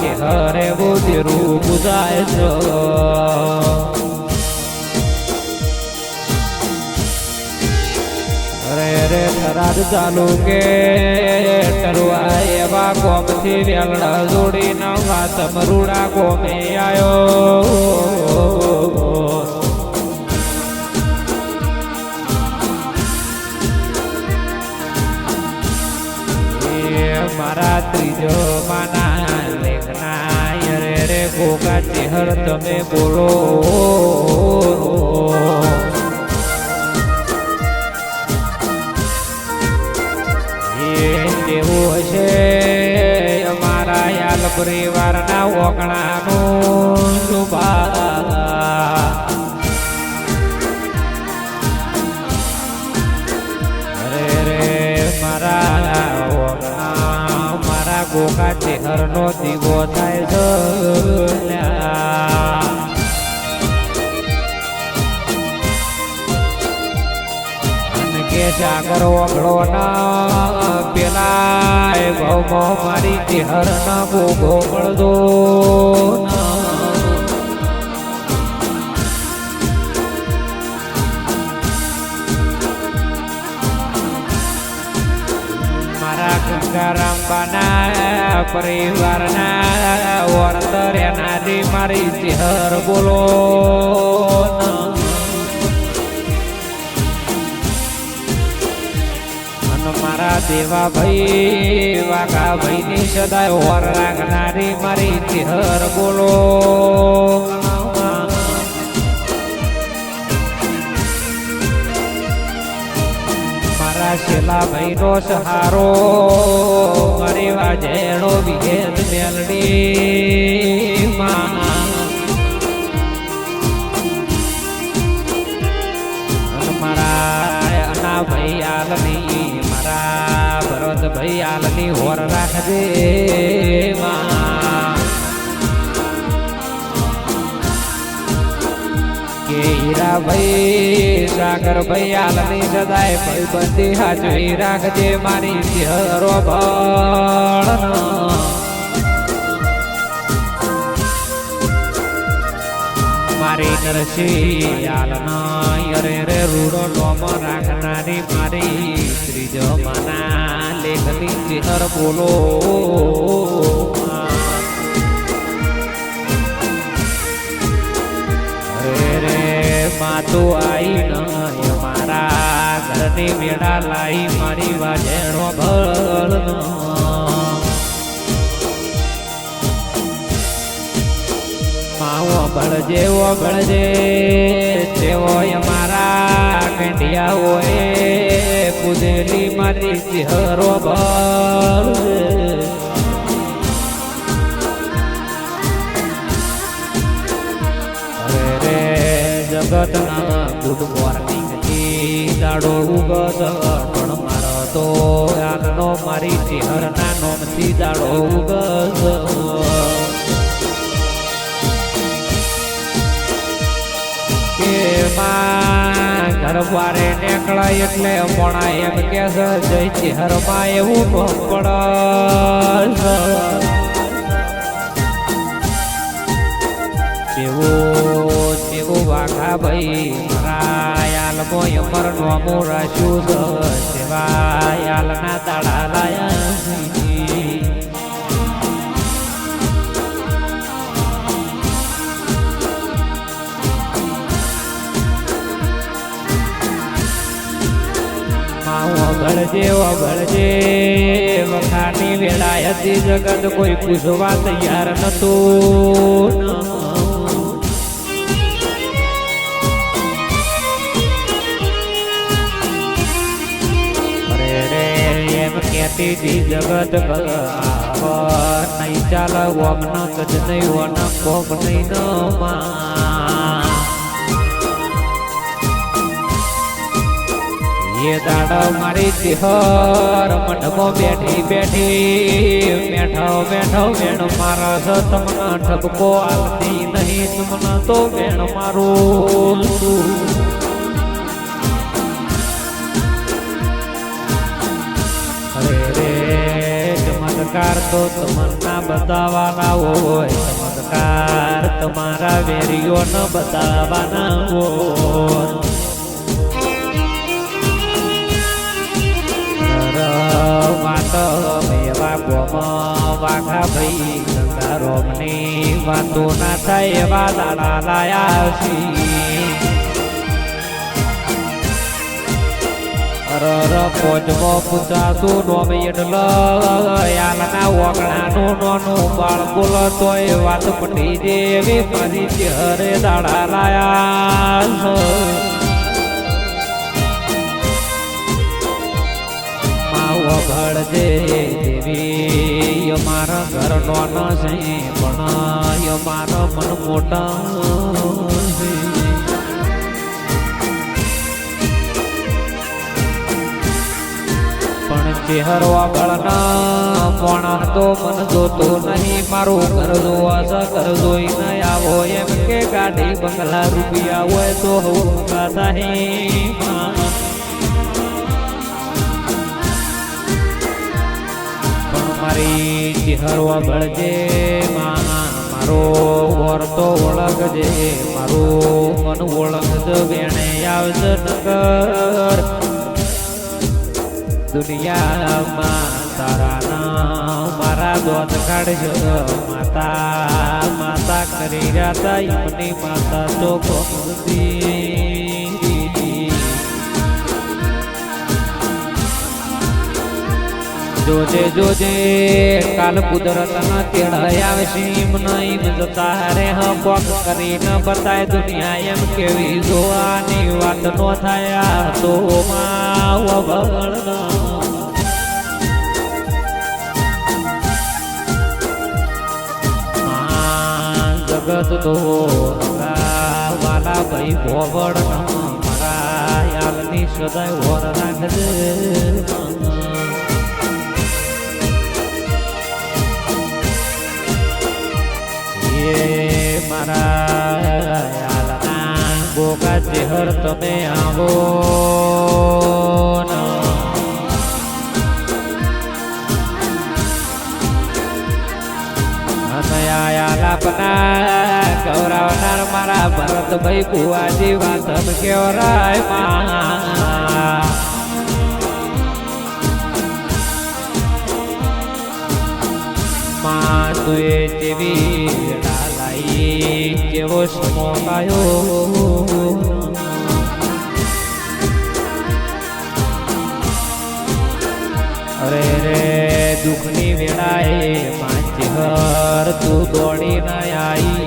છે હરે બુદ્ધિરું બુજાય છો. અરે રે થરાદ ચાલુ કે ટરવા એવા કોમથી વેલડા જોડી નવા તમરુડા કોમે એ મારા ત્રીજો માના ગોગા ચેહર તમે બોલો. તેવું હશે અમારા યાલ પરિવારના ઓગણાનું શુભા. અરે રે મારા ઓગણા મારા ગોગા ચેહરનો દીવો થાય છે. સાગર ઓગળો ના પેલા ભવમો મારી ચેહર ના ગોગો મળદો. મારા ગંગારામબાના પરિવારના વર્તર એનાથી મારી ચેહર બોલો મારા દેવા ભાઈ વાઘા ભાઈ ની સદાય વર રાખનારી મારી ચેહર બોલો. મારા શેલા ભાઈ નો સહારો, મારી વાજેડો વિહેદ મેલડી. માં આલની હોર રાખજે કે હીરા ભાઈ, સાગર ભાઈ, આલની સદાય ભાઈ બંધી હાજરી રાખજે મારી ચહેરો ભણ. મારી નરસિંહ યાલના અરે રે રૂડો નોમ રાખનારી મારી ત્રીજો માના ચિહર બોલો. માતો આઈ ન મારા ઘરની મેળા લાઈ મારી વાજેણો ભળ માવો બળજે ઓ બળજે તેવો મારા કંડિયા હોય કુદેલી મારી ચહેરો બળ જગતના ગુડ મોર્નિંગથી દાડો ઉગત પણ મારો તો આનનો મારી ચહેરના નોમથી દાડો ઉગસ માં ઘરવારે નીકળાય એટલે મોણા એમ કે છે, જય ચહેરમાં એવું પડ કેવું કેવું વાઘા ભાઈ રાયાલ મોય મરનો મોરા શુદ સેવાયાલ ના તાળા લાયા ગળજે વગળજે વખાની વેળા હતી જગત કોઈ પૂછવા તૈયાર નતું હતી જગત નહીં ચાલ ઓમ ન કજ નહીં વન કોમ નહીં ન માં એ દાડા મારી ચિહર મંડપો બેઠી બેઠી, બેઠો બેઠો બેણ મારા સ તમને ઠપકો આલતી નહીં, તમને તો બેણ મારું અરે તો તમન્ના બતાવવાના હોય, ચમત્કાર તમારા વેરીઓ ન બતાવવાના હોય. વાઘા ભાઈ ગંગારોમની વાંધો ના થાય એવા લાલા લાયા છી અરર પોજમો પૂછાતું નોમ એટલે યાલના ઓગણાનું નોનું બાળ બોલતો એ વાત પટી દેવી મારી ચહેરે દાડા લાયા. માવો દેવી અમારા ઘર નો છે પણ મારા મન મોટા પણ ચહેરો આગળના પોણા તો મન જોતો નહીં, મારું ઘર જોવા છે ઘર જોઈ ન આવો. એમ કે ગાડી બંગલા રૂપિયા હોય તો હું થાય. મારી ચહેરો આગળજે મારો વર તો ઓળખજે, મારું મન ઓળખજ વેણે આવજ નગર. દુનિયામાં તારા નામ મારા દોત કાઢજો, માતા માતા કરી રહ્યા એમની માતા તો ગોમતી જોજે જોજે, કાલ કુદરત ના તેડાય આવશે એમ નહીં જતા રે, હ, કોક કરીને બતાય દુનિયા એમ કેવી જોવાની વાત નો થાય. તો બળના જગત તો વાલા ભાઈ ભોવડ મારા યાલની સદાય વર રાખજે એ મારા ગોગા ચેહર તમે આવો ગૌરાવનાર મારા ભરતભાઈ કુવાજી વાસન કેવરાયમાં માં તુએ લાલાઈ કેવો સમો આવ્યો અરે રે દુઃખની વેળાએ પાંચ હર તું દોડી ના આવી